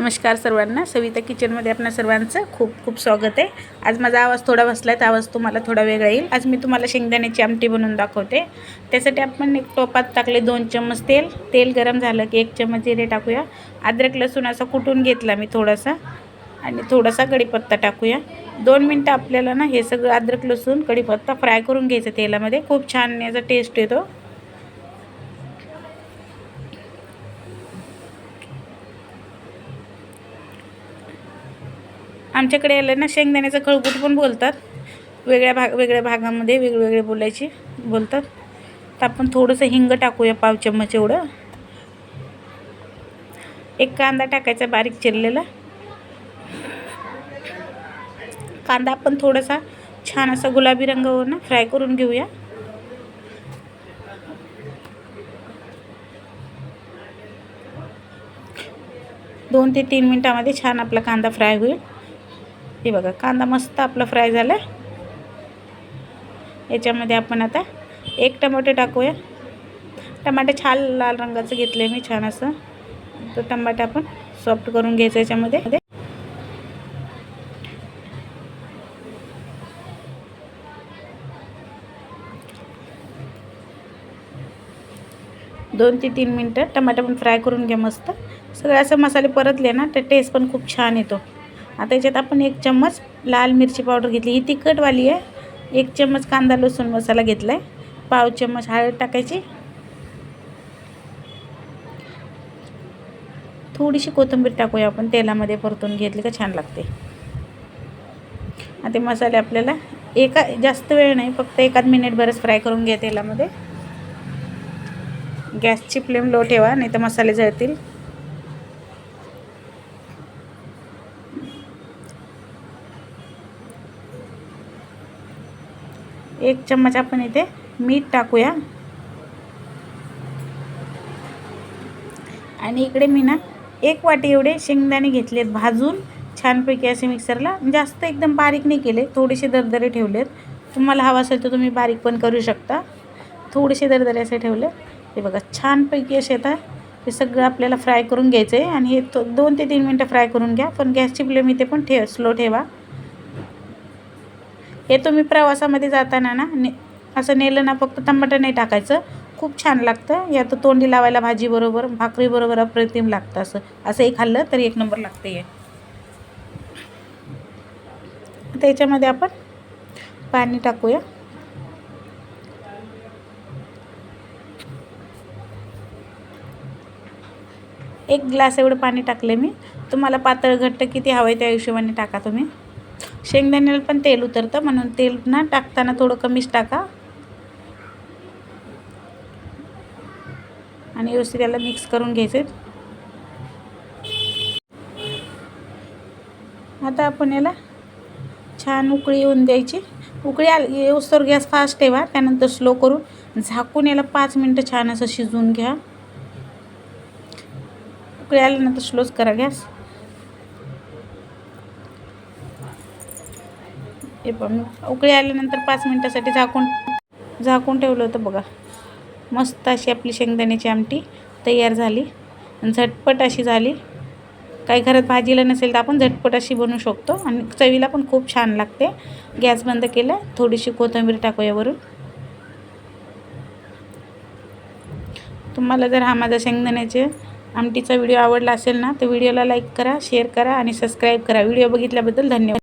नमस्कार सर्वांना. सविता किचनमध्ये आपणा सर्वांचं खूप खूप स्वागत आहे. आज माझा आवाज थोडा बसला आहे तर आवाज तुम्हाला थोडा वेगळा येईल. आज मी तुम्हाला शेंगदाण्याची आमटी बनवून दाखवते. त्यासाठी आपण एक टोपात टाकले दोन चम्मच तेल. तेल गरम झालं की एक चम्मच जिरे टाकूया. अद्रक लसूण असा कुटून घेतला मी थोडासा. आणि थोडासा कढीपत्ता टाकूया. दोन मिनटं आपल्याला ना हे सगळं अद्रक लसूण कढीपत्ता फ्राय करून घ्यायचं तेलामध्ये. खूप छान याचा टेस्ट येतो. आमच्याकडे याला ना शेंगदाण्याचं खळगूट पण बोलतात. वेगळ्या भाग वेगळ्या भागामध्ये वेगवेगळे बोलायचे बोलतात. तर आपण थोडंसं हिंग टाकूया पाव चम्मच एवढं. एक कांदा टाकायचा बारीक चिरलेला. कांदा आपण थोडासा छान असा गुलाबी रंगावर ना फ्राय करून घेऊया. दोन ते तीन मिनटामध्ये छान आपला कांदा फ्राय होईल. हे बघा कांदा मस्त आपला फ्राय झाला. याच्यामध्ये आपण आता एक टमाटे टाकूया. टमाटे छान लाल रंगाचं घेतलं आहे मी छान असं. तो टमाटे आपण सॉफ्ट करून घ्यायचं याच्यामध्ये. दोन ते तीन मिनटं टमाटा पण फ्राय करून घ्या मस्त. सगळे असं मसाले परतले ना तर टेस्ट पण खूप छान येतो. आता याच्यात आपण एक चम्मच लाल मिरची पावडर घेतली. ही तिखटवाली आहे. एक चम्मच कांदा लसूण मसाला घेतला आहे पाव चम्मच हळद टाकायची. थोडीशी कोथिंबीर टाकूया आपण. तेलामध्ये परतून घेतली का छान लागते. आता मसाले आपल्याला एका जास्त वेळ नाही फक्त एकाच मिनिटभरच फ्राय करून घ्या तेलामध्ये. गॅसची फ्लेम लो ठेवा नाही तर मसाले जळतील. एक चम्मच आपण इथे मीठ टाकूया. आणि इकडे मी ना एक वाटी एवढे शेंगदाणे घेतलेत भाजून. छानपैकी असे मिक्सरला. जास्त एकदम बारीक नाही केले थोडेसे दरदरे ठेवलेत. तुम्हाला हवा असेल तर तुम्ही बारीक पण करू शकता. थोडेसे दरदरे असे ठेवले हे बघा छानपैकी असे आता हे सगळं आपल्याला फ्राय करून घ्यायचं आहे आणि हे तो दोन ते तीन मिनटं फ्राय करून घ्या. पण गॅसची फ्लेम इथे पण ठेव स्लो ठेवा. हे तुम्ही प्रवासामध्ये जाताना ना ने असं नेलं ना फक्त टमाटर नाही टाकायचं. खूप छान लागतं. या तर तोंडी लावायला भाजीबरोबर भाकरीबरोबर अप्रतिम लागतं असं. असंही खाल्लं तरी एक नंबर लागतं हे. त्याच्यामध्ये आपण पाणी टाकूया. एक ग्लास एवढं पाणी टाकले मी. तुम्हाला पातळ घट्ट किती हवं आहे त्या हिशोबाने टाका तुम्ही. शेंगदाण्याला पण तेल उतरतं म्हणून तेल ना टाकताना थोडं कमीच टाका. आणि व्यवस्थित याला मिक्स करून घ्यायचे. आता आपण याला छान उकळी येऊन द्यायची. उकळी आली येऊस्तोवर गॅस फास्ट ठेवा त्यानंतर स्लो करून झाकून याला पाच मिनटं छान असं शिजवून घ्या. उकळी आल्यानंतर स्लोच करा गॅस. हे पण उकळी आल्यानंतर पाच मिनटासाठी झाकून झाकून ठेवलं होतं बघा. मस्त अशी आपली शेंगदाण्याची आमटी तयार झाली झटपट अशी झाली. काही घरात भाजीला नसेल तर आपण झटपट अशी बनवू शकतो आणि चवीला पण खूप छान लागते. गॅस बंद केला थोडीशी कोथिंबीर टाकू यावरून. तुम्हाला जर हा माझा शेंगदाण्याचे आमटीचा व्हिडिओ आवडला असेल ना तर व्हिडिओला लाईक करा शेअर करा आणि सबस्क्राईब करा. व्हिडिओ बघितल्याबद्दल धन्यवाद.